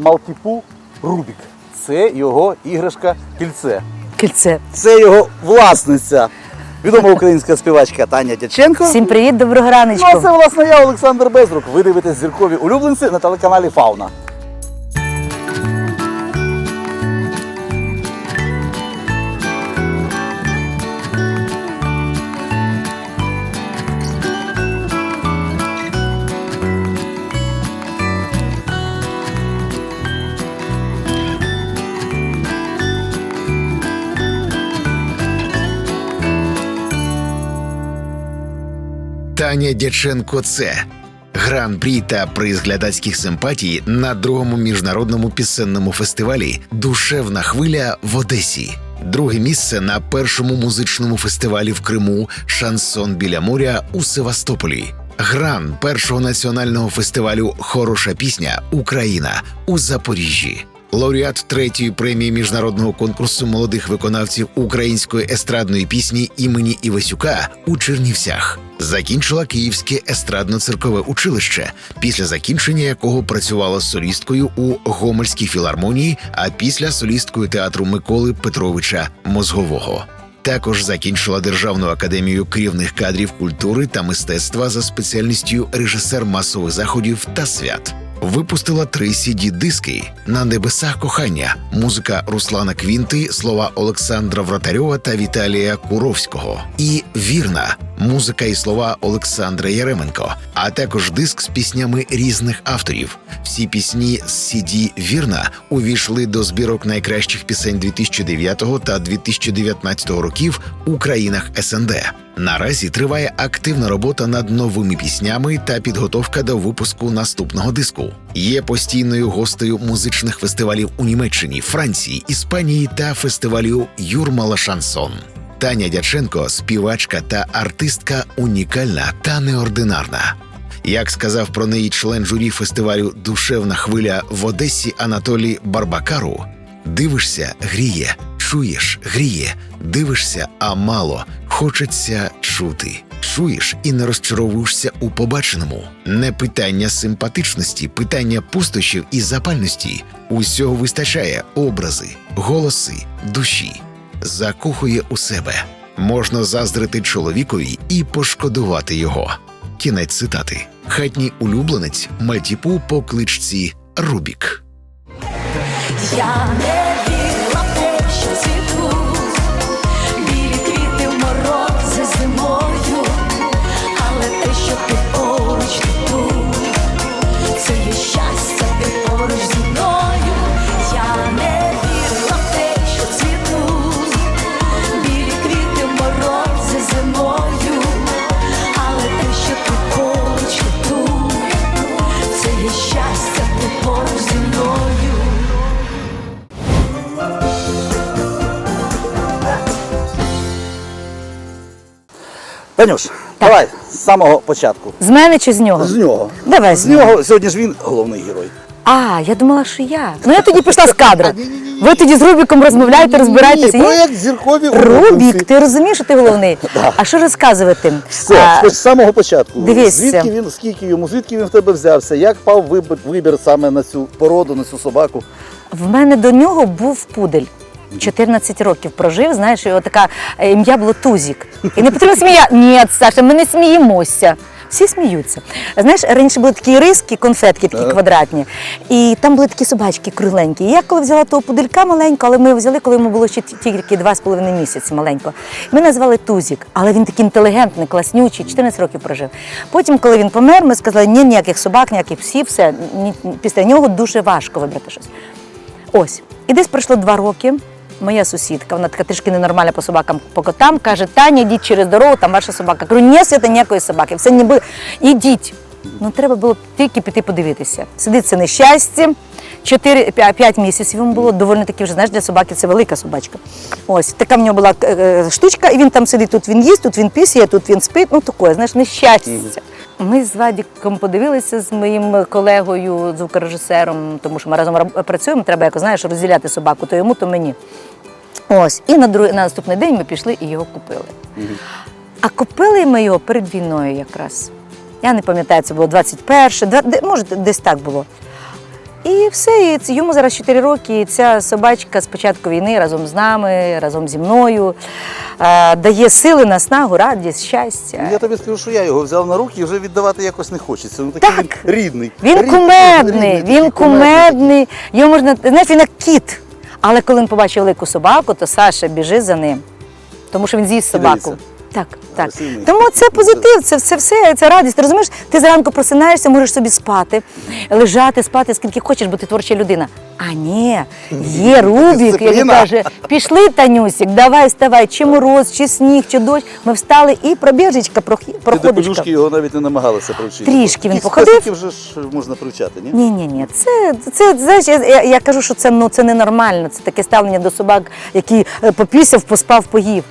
Малтіпу Рубік. Це його іграшка кільце. Кільце. Це його власниця. Відома українська співачка Таня Дяченко. Всім привіт, доброго Ну, а це власне я, Олександр Безрук. Ви дивитесь зіркові улюбленці на телеканалі Фауна. Таня Дяченко це гран-прі та приз глядацьких симпатій на другому міжнародному пісенному фестивалі Душевна хвиля в Одесі. Друге місце на першому музичному фестивалі в Криму Шансон біля моря у Севастополі. Гран першого національного фестивалю Хороша пісня Україна у Запоріжжі. Лауреат третьої премії міжнародного конкурсу молодих виконавців української естрадної пісні імені Івасюка у Чернівцях. Закінчила Київське естрадно-циркове училище, після закінчення якого працювала солісткою у Гомельській філармонії, а після солісткою театру Миколи Петровича Мозгового. Також закінчила Державну академію керівних кадрів культури та мистецтва за спеціальністю режисер масових заходів та свят. Випустила три cd диски на небесах кохання, музика Руслана Квінти, слова Олександра Вратарьова та Віталія Куровського, і вірна музика і слова Олександра Яременко, а також диск з піснями різних авторів. Всі пісні з CD Вірна увійшли до збірок найкращих пісень 2009 та 2019 років у країнах СНД. Наразі триває активна робота над новими піснями та підготовка до випуску наступного диску. Є постійною гостею музичних фестивалів у Німеччині, Франції, Іспанії та фестивалю Юрмала Шансон. Таня Дяченко співачка та артистка унікальна та неординарна. Як сказав про неї член журі фестивалю Душевна хвиля в Одесі Анатолій Барбакару, дивишся, гріє, чуєш, гріє, дивишся, а мало, хочеться чути. Чуєш і не розчаровуєшся у побаченому. Не питання симпатичності, питання пустощів і запальності. Усього вистачає образи, голоси, душі. Закохує у себе. Можна заздрити чоловікові і пошкодувати його. Кінець цитати. Хатній улюбленець Мальтіпу по кличці Рубік. Я не те, поруч, ти тут, це є щастя, ти поруч Танюш, давай з самого початку. З мене чи з нього? З нього. Давай З з нього. нього сьогодні ж він головний герой. А, я думала, що я. Ну я тоді пішла з кадру. Ви тоді з Рубіком розмовляєте, розбираєтеся. Ні, Ні? проєкт зіркові Рубік, ти розумієш, що ти головний? А що розказувати? Все, А, хоч з самого початку. дивись. Звідки він, скільки йому, звідки він в тебе взявся? Як пав вибір саме на цю породу, на цю собаку? В мене до нього був пудель. 14 років прожив, знаєш, його така е, ім'я було Тузік. І не потрібно сміяти. Ні, Саша, ми не сміємося. Всі сміються. Знаєш, раніше були такі риски, конфетки такі квадратні, і там були такі собачки кругленькі. І я коли взяла того пуделька маленького, але ми його взяли, коли йому було ще ті- тільки два з половиною місяці маленького. Ми назвали Тузік, але він такий інтелігентний, класнючий, 14 років прожив. Потім, коли він помер, ми сказали, ні, ніяких собак, ніяких псів, все. Після нього дуже важко вибрати щось. Ось. І десь пройшло два роки. Моя сусідка, вона така трішки ненормальна по собакам, по котам, каже: Таня, йдіть через дорогу, там ваша собака. Кажу, ні, свята ніякої собаки, все ніби ідіть. Ну, треба було тільки піти подивитися. Сидить це нещастя. 4-5 місяців йому було доволі таки вже знаєш, для собаки це велика собачка. Ось така в нього була е, е, штучка, і він там сидить, тут він їсть, тут він пісяє, тут він спить. Ну таке, знаєш, нещастя. Ми з Вадіком подивилися з моїм колегою, звукорежисером, тому що ми разом працюємо, треба якось знаєш, розділяти собаку, то йому, то мені. Ось. І на, другий, на наступний день ми пішли і його купили. А купили ми його перед війною якраз. Я не пам'ятаю, це було 21, два- де- може, десь так було. І все, і йому зараз 4 роки, і ця собачка з початку війни разом з нами, разом зі мною дає сили, наснагу, радість, щастя. Я тобі скажу, що я його взяв на руки і вже віддавати якось не хочеться. Ну такий Так. він рідний. Він Рідний, кумедний, рідний, він кумедний. Його можна, знаєш, він як кіт. Але коли він побачив велику собаку, то Саша біжить за ним, тому що він з'їсть собаку. Так, так. Агресивний. Тому це позитив, це все, все, це радість. Ти розумієш, ти зранку просинаєшся, можеш собі спати, лежати, спати скільки хочеш, бо ти творча людина. А ні, є Рубік, який каже: пішли, Танюсік, давай, вставай, чи мороз, чи сніг, чи дощ. Ми встали і пробіжечка, прохи- Ти до пелюшки його навіть не намагалися привчити. Трішки він походив. вже ж можна привчати, ні? Ні, ні, ні, це, це знаєш, я, я, я кажу, що це, ну, це ненормально. Це таке ставлення до собак, які е, попісяв, поспав, поїв.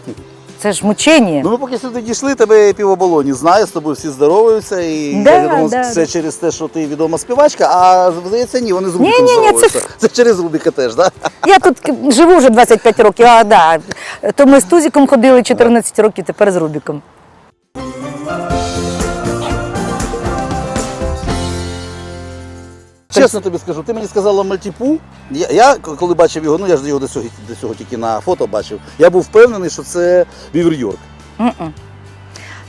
Це ж мучення. Ну ми поки сюди дійшли, тебе півоболоні знає, з тобою всі здороваються, і Да, я відомо да, це да. через те, що ти відома співачка, а здається, ні, вони з Рубіком Ні-ні-ні, це- Це... через Рубіка теж, так? Да? Я тут живу вже 25 років, а да. То ми з Тузіком ходили 14 років, тепер з Рубіком. Чесно тобі скажу, ти мені сказала мальтіпу. Я, я коли бачив його, ну я ж його до цього, до цього тільки на фото бачив. Я був впевнений, що це Вівер Йорк. М-м.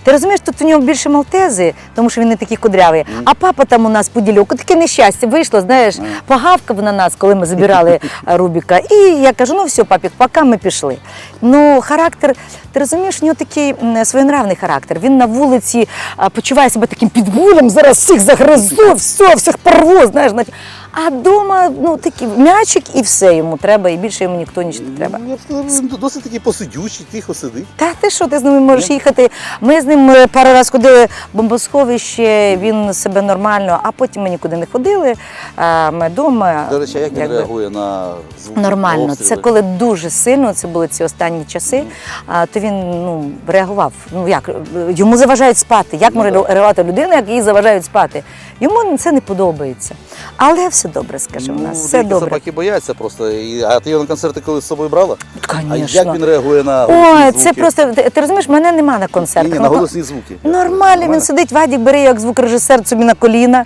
Ти розумієш, тут у нього більше малтези, тому що він не такий кудрявий. А папа там у нас поділюк. Таке нещастя вийшло, знаєш, погавкав на нас, коли ми забирали е, Рубіка. І я кажу: ну все, папік, поки ми пішли. Ну, характер, ти розумієш, у нього такий своєнравний характер. Він на вулиці почуває себе таким підбулем, зараз всіх загризу, все, всіх порву, знаєш. А вдома, ну, такий м'ячик і все йому треба, і більше йому ніхто нічого не треба. Я б сказав, він досить такий посидючий, тихо сидить. Та ти що, ти з ним можеш їхати? Ми з ним е, пару разів ходили в бомбосховище, він себе нормально, а потім ми нікуди не ходили. а Ми вдома. До речі, а як він якби, реагує на звук? Нормально, це коли дуже сильно, це були ці останні часи, а, то він ну, реагував. Ну як е, йому заважають спати. Як може Ну, да. реагувати людина, як їй заважають спати? Йому це не подобається. Але все добре, скажімо, у Ну, нас все добре. собаки бояться просто. І, а ти його на концерти коли з собою брала? А Конечно. як він реагує на Ой, голосні це звуки? просто ти, ти розумієш, мене нема на Ні, концертах. ні, Ну, на ко- голосні звуки. Нормально, він сидить, Вадік бере як звукорежисер собі на коліна.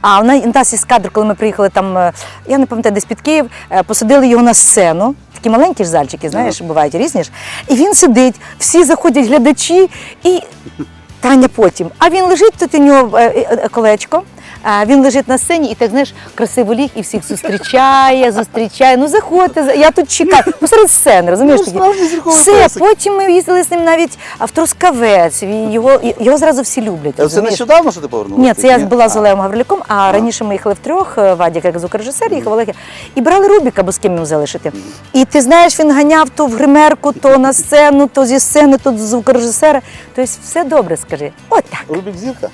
А в нас- із кадр, коли ми приїхали там, е, я не пам'ятаю, десь під Київ, е, посадили його на сцену. Такі маленькі ж зальчики, знаєш, бувають різні ж. І він сидить, всі заходять глядачі, і Таня потім. А він лежить тут у нього е, колечко. А він лежить на сцені і так знаєш, красиво ліг і всіх зустрічає, зустрічає. Ну заходьте, я тут чекаю. Ну серед сцени, розумієш? Ну, такі. Все, песик. потім ми їздили з ним навіть в Трускавець. Він- Його, його зразу всі люблять. Це розумієш? нещодавно, що ти повернулася? Ні, це я була з Олегом Гаврилюком, а раніше ми їхали втрьох, е, Вадік як звукорежисер, їхав Олег. І брали Рубіка, бо з ким йому залишити. І ти знаєш, він ганяв то в гримерку, то на сцену, то зі сцени, то до звукорежисера. Тобто все добре, скажи. Отак. Рубік зірка?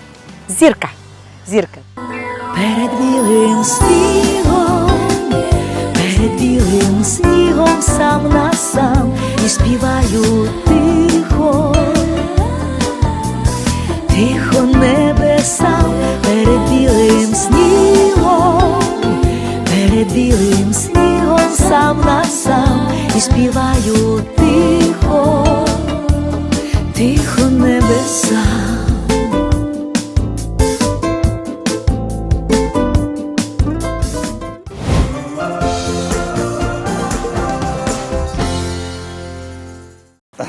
Зірка. Зірка. Перед білим снігом, перед білим снігом сам на сам і співаю тихо, тихо небесам, перед білим снігом, перед білим снігом сам на сам і співаю тихо, тихо небесам.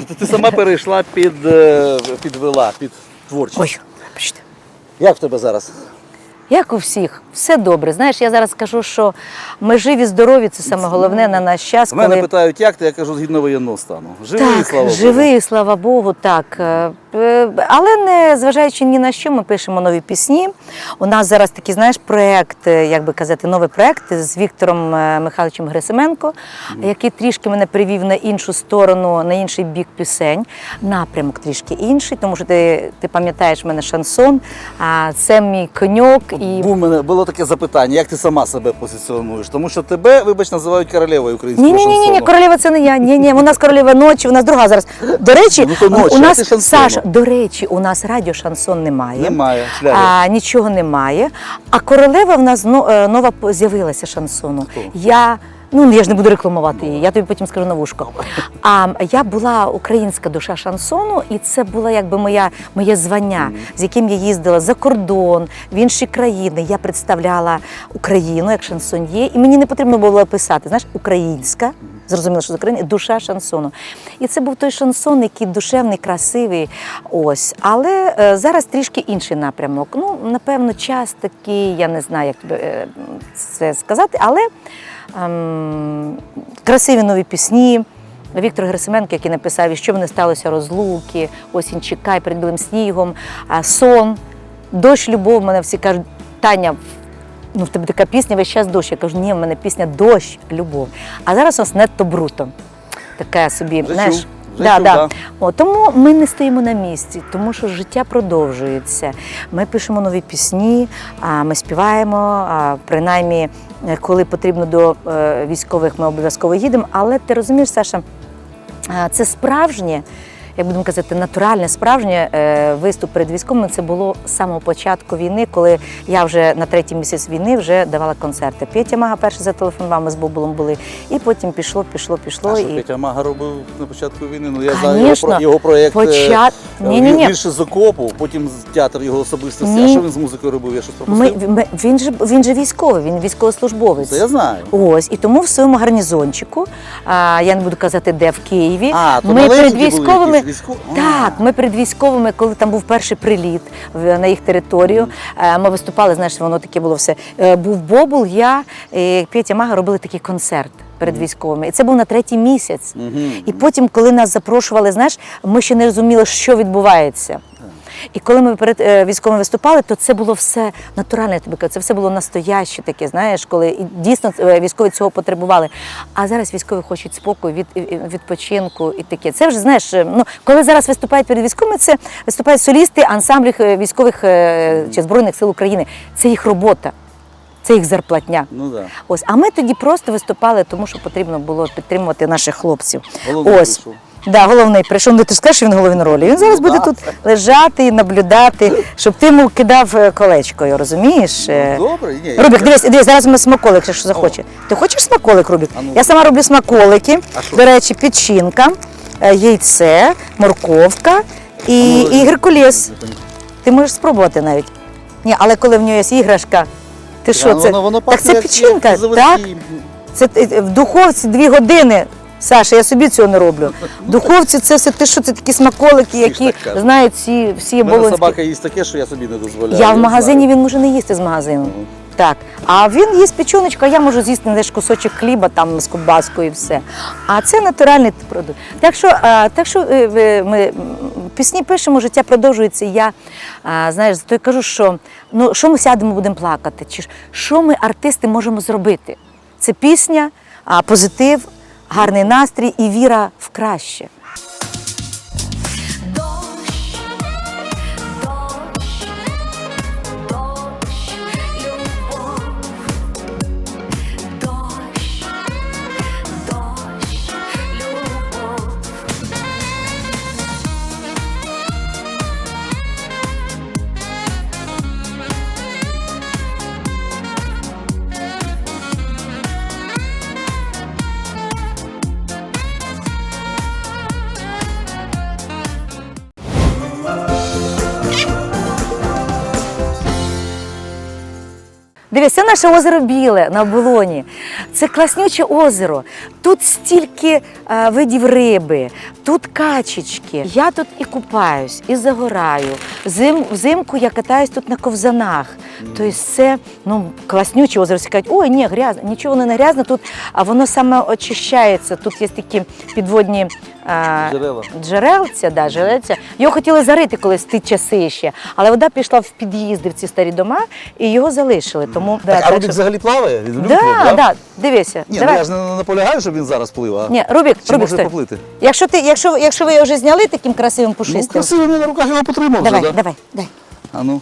Ти, ти сама перейшла під, е, підвела, під творчість. Ой, бачите. Як в тебе зараз? Як у всіх, все добре. Знаєш, я зараз кажу, що ми живі, здорові, це саме головне на наш час. У мене питають, як ти, я кажу, згідно воєнного стану. Живий, Так, слава Богу. живий, слава Богу, так. Е, е, Але не зважаючи ні на що, ми пишемо нові пісні. У нас зараз такий, знаєш, проєкт, е, як би казати, новий проєкт з Віктором Михайловичем Грисименко, який трішки мене привів на іншу сторону, на інший бік пісень. Напрямок трішки інший, тому що ти, ти пам'ятаєш мене шансон, а це мій коньок. І Був мене було таке запитання, як ти сама себе позиціонуєш? Тому що тебе, вибач, називають королевою українського Ні, ні, ні, ні, ні, шансону. королева це не я. Ні, ні, у нас королева ночі, у нас друга зараз. До речі, Ну, то ночі, у а нас Саш, шансону. Саша, до речі, у нас радіо шансон немає. Немає, шлягер. А, нічого немає. А королева в нас е, нова по- з'явилася шансону. Я Ну, я ж не буду рекламувати її, я тобі потім скажу на вушко. А я була українська душа шансону, і це було якби моя, моє звання, з яким я їздила за кордон, в інші країни. Я представляла Україну як шансоньє, і мені не потрібно було писати, знаєш, українська. Зрозуміло, що з України душа шансону. І це був той шансон, який душевний, красивий. Ось. Але е, зараз трішки інший напрямок. Ну, напевно, час такий, я не знаю, як тобі е, це сказати, але красиві нові пісні. Віктор Герасименко, який написав, і що не сталося розлуки, осінь чекай перед білим снігом, сон, дощ, любов. Мене всі кажуть, Таня, ну в тебе така пісня весь час дощ. Я кажу, ні, в мене пісня дощ, любов. А зараз у нас нетто бруто. Таке собі, знаєш. Да, да. да. О, тому ми не стоїмо на місці, тому що життя продовжується. Ми пишемо нові пісні, а ми співаємо. А, принаймні, е, коли потрібно до е, військових, ми обов'язково їдемо. Але ти розумієш, Саша, це справжнє. Як будемо казати, натуральне справжнє е, виступ перед військовими це було з самого початку війни, коли я вже на третій місяць війни вже давала концерти. Петя Мага перший зателефонував, ми з Бобулом були, і потім пішло, пішло, пішло. А що і... Петя Мага робив на початку війни? Ну я знаю його, про- його проєкт е, Почат... Ні, ні, ні. більше з окопу, потім театр його особистості. Ні. А що він з музикою робив? Я щось пропустив? ми, він, же, він же військовий, він військовослужбовець. Це я знаю. Ось, і тому в своєму гарнізончику, а, я не буду казати, де в Києві. А, то ми перед військовими. Військо- Так, ми перед військовими, коли там був перший приліт на їх територію, е, ми виступали, знаєш, воно таке було все. Е, Був Бобул, я, і Петя Мага робили такий концерт. Перед військовими, і це був на третій місяць. І потім, коли нас запрошували, знаєш, ми ще не розуміли, що відбувається. І коли ми перед е, військовими виступали, то це було все натуральне. Тобі це все було настояще таке, знаєш, коли і дійсно е, військові цього потребували. А зараз військові хочуть спокою від е, відпочинку і таке. Це вже знаєш, ну коли зараз виступають перед військовими, це виступають солісти ансамблів військових чи збройних сил України. Це їх робота, це їх зарплатня. Ну да. Ось, а ми тоді просто виступали, тому що потрібно було підтримувати наших хлопців. Головний Ось. прийшов. Да, головний прийшов. Ну ти ж скажеш, що він головний на ролі. Він зараз Ну, буде тут лежати і наблюдати, щоб ти йому кидав е, колечкою, розумієш? Е, Добре, ні. Рубік, дивись, дивись, зараз ми смаколик, якщо захоче. Ти хочеш смаколик, Рубік? Ну. Я сама роблю смаколики. До речі, печінка, е, яйце, морковка і, ну, і геркулес. Ти можеш спробувати навіть. Ні, але коли в нього є іграшка, ти що це? воно так пахне це як- печінка, так? Це е, в духовці дві години. Саша, я собі цього не роблю. В духовці це все ти що це такі смаколики, які так знають всі, всі У мене собака їсть таке, що я собі не дозволяю. Я в магазині він може не їсти з магазину. Так. А він їсть печоночку, а я можу з'їсти лише кусочок хліба там з кубаскою і все. А це натуральний продукт. Так що, так що е, ми пісні пишемо, життя продовжується. Я знаєш, зато я кажу, що ну що ми сядемо, будемо плакати, чи що ми, артисти, можемо зробити? Це пісня, позитив, гарний настрій і віра в краще. Дивись, це наше озеро Біле на Болоні. Це класнюче озеро. Тут стільки е, видів риби, тут качечки. Я тут і купаюсь, і загораю. Зим, взимку я катаюсь тут на ковзанах. Тобто це ну, класнюче озеро. Всі кажуть, ой, ні, грязно, нічого не грязно, тут а воно саме очищається. Тут є такі підводні. е, Джерела. Джерелця, да, джерелця. Його хотіли зарити колись ті часи ще, але вода пішла в під'їзди в ці старі дома і його залишили. Тому да, Так, а так Рубік що- взагалі плаває? Він любить, да, да? да, дивися. Ні, ну давай. я ж не наполягаю, щоб він зараз плив, а Ні, Рубік, чи Рубік, може стой. поплити? Якщо ти, якщо, якщо ви його вже зняли таким красивим Ну, пушистим, красиво він на руках його потримав давай, вже, да? давай, дай. А ну.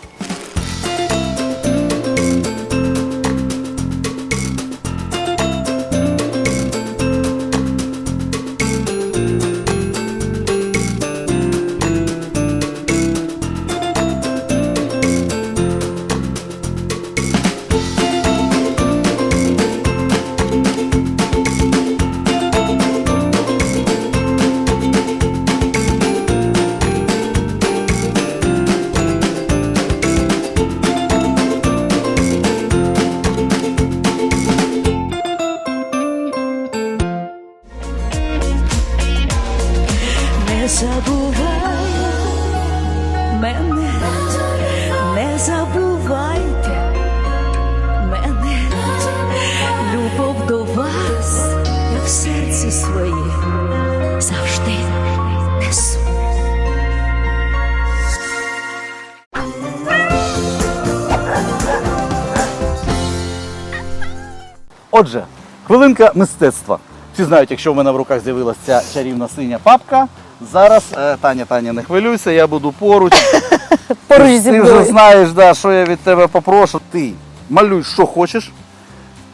Хвилинка мистецтва. Всі знають, якщо в мене в руках з'явилася ця чарівна синя папка. Зараз, е, Таня, Таня, не хвилюйся, я буду поруч. Поруч зі Ти вже знаєш, да, що я від тебе попрошу. Ти малюй, що хочеш.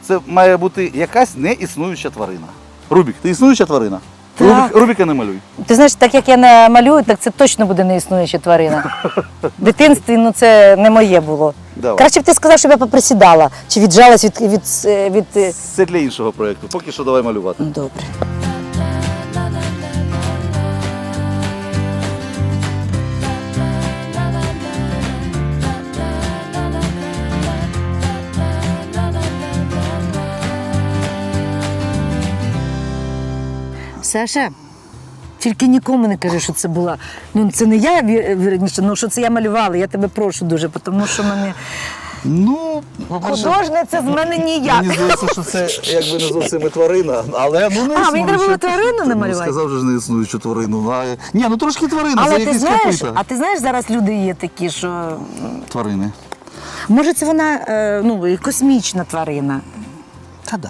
Це має бути якась неіснуюча тварина. Рубік, ти існуюча тварина? Так. Рубік, Рубіка не малюй. Ти знаєш, так як я не малюю, так це точно буде неіснуюча тварина. В дитинстві ну це не моє було. Давай. Краще б ти сказав, щоб я поприсідала чи віджалась від від, від, від... е, Це для іншого проєкту. Поки що давай малювати. Добре. Саша, тільки нікому не кажи, що це була. Ну, це не я вірніше, ну що це я малювала. Я тебе прошу дуже, тому що мене Ну, художниця з мене ніяк. Мені здається, що це якби не зовсім і тварина, але ну не А, мені треба було тварину Ну, намалювати. сказав же ж не існуючу тварину. А, ні, ну трошки тварина, Але це ти якісь знаєш, копита. а ти знаєш, зараз люди є такі, що Тварини. може це вона е, ну, і космічна тварина. Та да.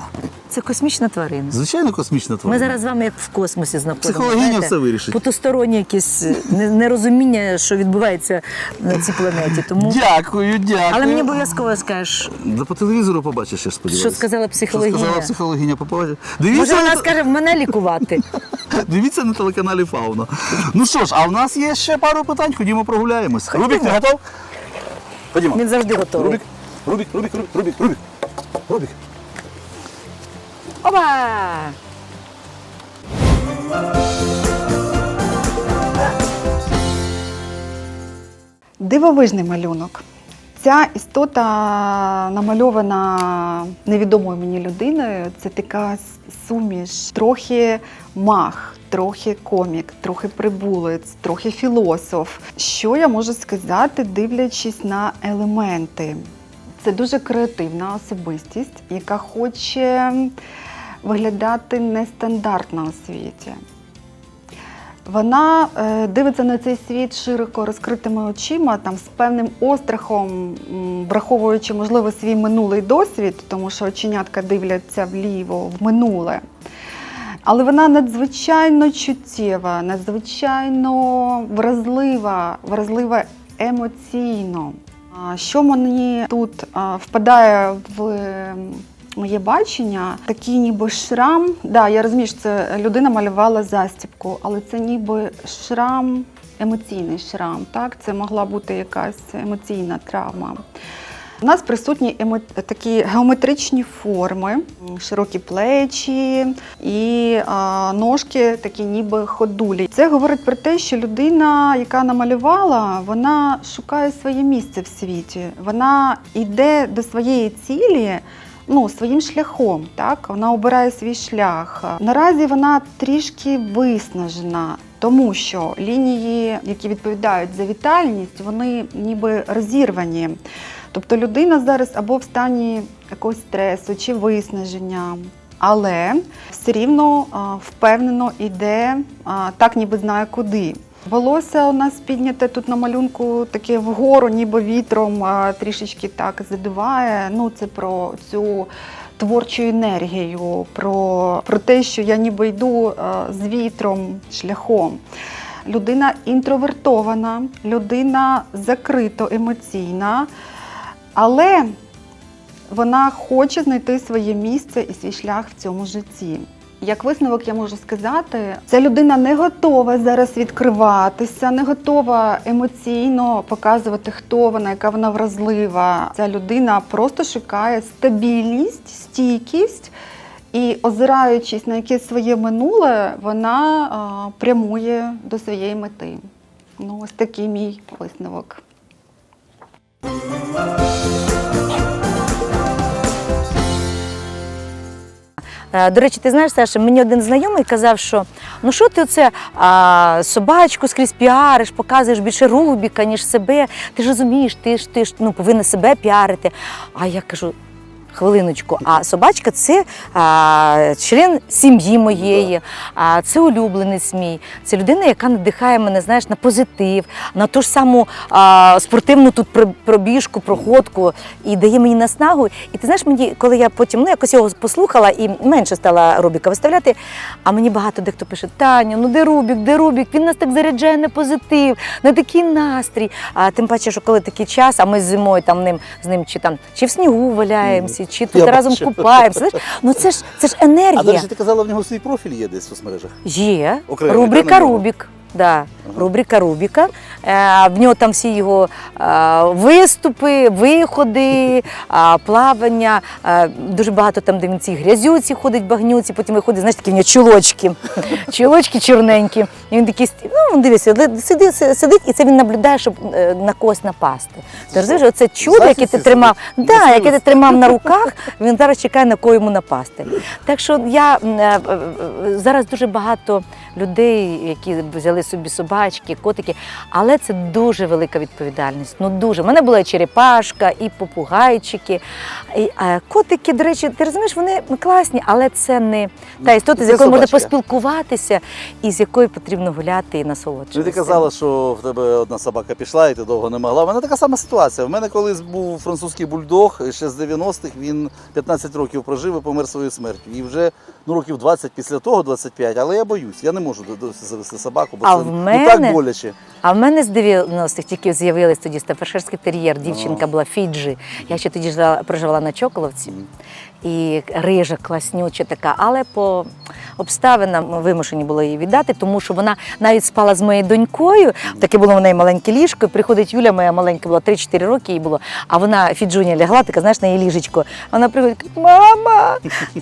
Це космічна тварина. Звичайно, космічна тварина. Ми зараз з вами як в космосі знаходимося. Психологиня знаєте, все вирішить. Потустороннє якесь е, нерозуміння, що відбувається на цій планеті. Тому... Дякую, дякую. Але мені обов'язково скажеш, Да по телевізору побачиш, я сподіваюся. що сказала психологиня. Що сказала психологиня побачиш. Може, Дивіться, вона на, скаже, мене лікувати. дивіться на телеканалі Фауна. Ну що ж, а в нас є ще пару питань, ходімо прогуляємось. Рубік, ти готов? Ходімо. Він завжди готовий. Рубік, Рубік, Рубік, Рубік, Рубік, Рубік. Рубік. Опа! Дивовижний малюнок. Ця істота намальована невідомою мені людиною. Це така суміш, трохи мах, трохи комік, трохи прибулець, трохи філософ. Що я можу сказати, дивлячись на елементи? Це дуже креативна особистість, яка хоче виглядати нестандартно у світі. Вона е, дивиться на цей світ широко розкритими очима, там з певним острахом, враховуючи, можливо, свій минулий досвід, тому що оченятка дивляться вліво, в минуле. Але вона надзвичайно чуттєва, надзвичайно вразлива, вразлива емоційно. Що мені тут впадає в моє бачення, такий ніби шрам. Да, я розумію, що це людина малювала застібку, але це ніби шрам, емоційний шрам. Так? Це могла бути якась емоційна травма. У нас присутні емо... такі геометричні форми, широкі плечі і а, ножки, такі ніби ходулі. Це говорить про те, що людина, яка намалювала, вона шукає своє місце в світі. Вона йде до своєї цілі. Ну, своїм шляхом, так вона обирає свій шлях. Наразі вона трішки виснажена, тому що лінії, які відповідають за вітальність, вони ніби розірвані. Тобто людина зараз або в стані якогось стресу чи виснаження, але все рівно впевнено йде, так ніби знає куди. Волосся у нас підняте тут на малюнку таке вгору, ніби вітром трішечки так задуває. Ну, це про цю творчу енергію, про, про те, що я ніби йду з вітром шляхом. Людина інтровертована, людина закрито емоційна, але вона хоче знайти своє місце і свій шлях в цьому житті. Як висновок я можу сказати, ця людина не готова зараз відкриватися, не готова емоційно показувати, хто вона, яка вона вразлива. Ця людина просто шукає стабільність, стійкість. І озираючись на якесь своє минуле, вона а, прямує до своєї мети. Ну, ось такий мій висновок. До речі, ти знаєш, Саша, мені один знайомий казав, що ну що ти оце а, собачку скрізь піариш, показуєш більше Рубіка, ніж себе. Ти ж розумієш, ти ж ти ж ну, повинна себе піарити. А я кажу. Хвилиночку. А собачка це а, член сім'ї моєї, а, це улюбленець мій. Це людина, яка надихає мене, знаєш, на позитив, на ту ж саму а, спортивну тут пробіжку, проходку і дає мені наснагу. І ти знаєш, мені, коли я потім ну, якось його послухала і менше стала Рубіка виставляти, а мені багато дехто пише: Таню, ну де Рубік, де Рубік? Він нас так заряджає на позитив, на такий настрій. А тим паче, що коли такий час, а ми зимою там ним з ним чи там чи в снігу валяємося, чи тут Я разом бачу. купаємося. Знаєш, ну це ж це ж А до енергія. речі, ти казала, в нього свій профіль є десь в соцмережах. Є Окремо, рубрика? Рубік. Да, рубрика Рубіка. Е, в нього там всі його е, виступи, виходи, плавання. Е, дуже багато там, де він ці грязюці ходить, багнюці, потім виходить, знаєш, такі в нього чулочки. Чулочки чорненькі. І він такий, ну, дивися, ли- сиди, си- сидить, і це він наблюдає, щоб на когось напасти. Ти розумієш, оце чудо, яке ти тримав, да, яке ти тримав на руках, він зараз чекає, на кого йому напасти. Так що я зараз дуже багато людей, які взяли собі собачки, котики, але це дуже велика відповідальність. Ну дуже. У мене була і черепашка, і попугайчики. І, е, котики, до речі, ти розумієш, вони класні, але це не та істота, з якою можна поспілкуватися і з якою потрібно гуляти і Ну, насолоджуватися. ти казала, що в тебе одна собака пішла і ти довго не могла. У мене така сама ситуація. У мене колись був французький бульдог, ще з 90-х він 15 років прожив і помер своєю смертю. І вже ну, років 20 після того, 25, але я боюсь, я не можу до- досі завести собаку, бо А це в ну, так боляче. А в мене з 90-х тільки з'явились тоді стафершерський тер'єр, дівчинка була Фіджі. Я ще тоді жила, проживала на Чоколовці. І рижа, класнюча така, але по обставинам вимушені були її віддати, тому що вона навіть спала з моєю донькою. Таке було в неї маленьке ліжко. Приходить Юля, моя маленька була 3-4 роки їй було. А вона Фіджуня лягла, така знаєш, на її ліжечко. Вона приходить, каже, мама,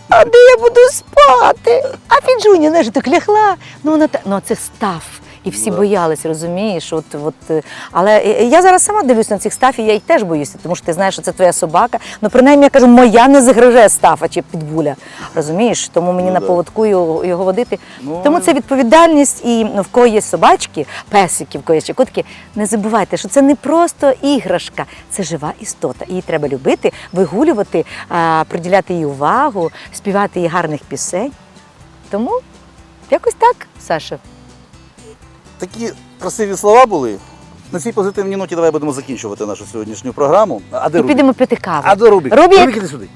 а де я буду спати? А Фіджуня, знаєш, так лягла. Ну вона ну це став. І всі Да. боялись, розумієш? От, от, е, але е, я зараз сама дивлюся на цих стаф, і я їх теж боюся, тому що ти знаєш, що це твоя собака. Ну, принаймні, я кажу, моя не загрожає стафа чи підбуля. Розумієш? Тому мені Ну, на да. поводку його, його водити. Ну, тому це відповідальність, і ну, в кого є собачки, песики, в кого є ще котики, не забувайте, що це не просто іграшка, це жива істота. Її треба любити, вигулювати, а, приділяти їй увагу, співати їй гарних пісень. Тому якось так, Саша. Такі красиві слова були. На цій позитивній ноті давай будемо закінчувати нашу сьогоднішню програму. А де І Рубік? підемо пити каву. А до Рубік. Рубік! Іди сюди.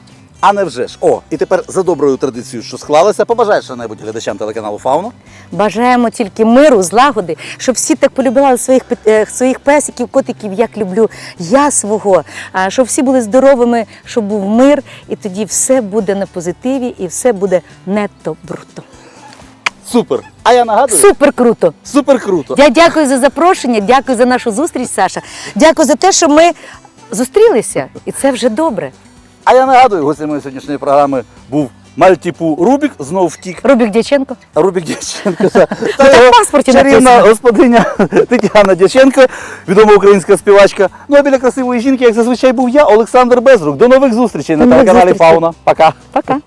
А не вже ж. О, і тепер за доброю традицією, що склалося, побажай що-небудь глядачам телеканалу Фауна. Бажаємо тільки миру, злагоди, щоб всі так полюбили своїх пет- е, своїх песиків, котиків, як люблю я свого. А, Щоб всі були здоровими, щоб був мир, і тоді все буде на позитиві, і все буде нетто бруто. Супер. А я нагадую, Супер круто! супер круто. Я дякую за запрошення, дякую за нашу зустріч, Саша. Дякую за те, що ми зустрілися, і це вже добре. А я нагадую, гостем моєї сьогоднішньої програми був Мальтіпу Рубік, знов втік. Рубік Дяченко. Рубік Дяченко та, та в його паспорті чарівна господиня Тетяна Дяченко, відома українська співачка. Ну а біля красивої жінки, як зазвичай був я, Олександр Безрук. До нових зустрічей на телеканалі. Фауна. Пока. Пока.